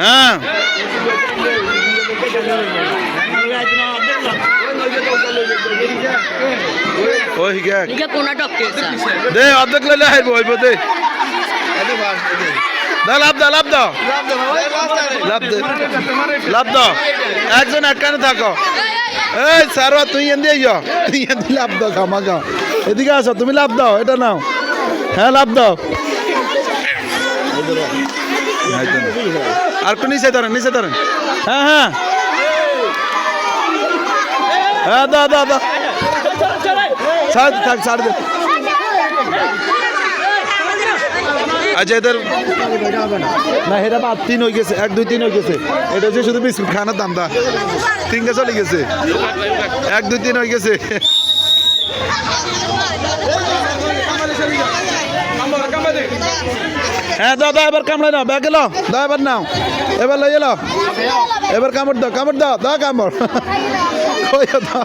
হ্যাঁ। ওই গে নিকে কোনা টপকেছে দে অর্ধেক লইলে হাইব হইব দে। দা লাভ দা লাভ দাও। লাভ দে। লাভ দাও। একজন একখানে থাকো। এই সারোয়া তুই এন দিয়ে তুই এন লাভ দাও খামা খাও। এদিকে আসো তুমি লাভ দাও এটা নাও। হ্যাঁ লাভ দাও। আর একটু নিচে ধরেন নিচে ধরেন। হ্যাঁ হ্যাঁ। হ্যাঁ দা দা দা ছাড় থাক ছাড় দে। আচ্ছা এদের না এটা বাদ তিন হয়ে গেছে এক দুই তিন হয়ে গেছে। এটা হচ্ছে শুধু বিস্কুট খানার দাম দা তিনটা চলে গেছে। এক দুই তিন হয়ে গেছে। হ্যাঁ দাও দাও, এবার কামড়ে নাও, ব্যাগ এলো দাও, এবার নাও, এবার লই এলো এবার কামড় দাও কামড় দাও দাও, কামড়। দাও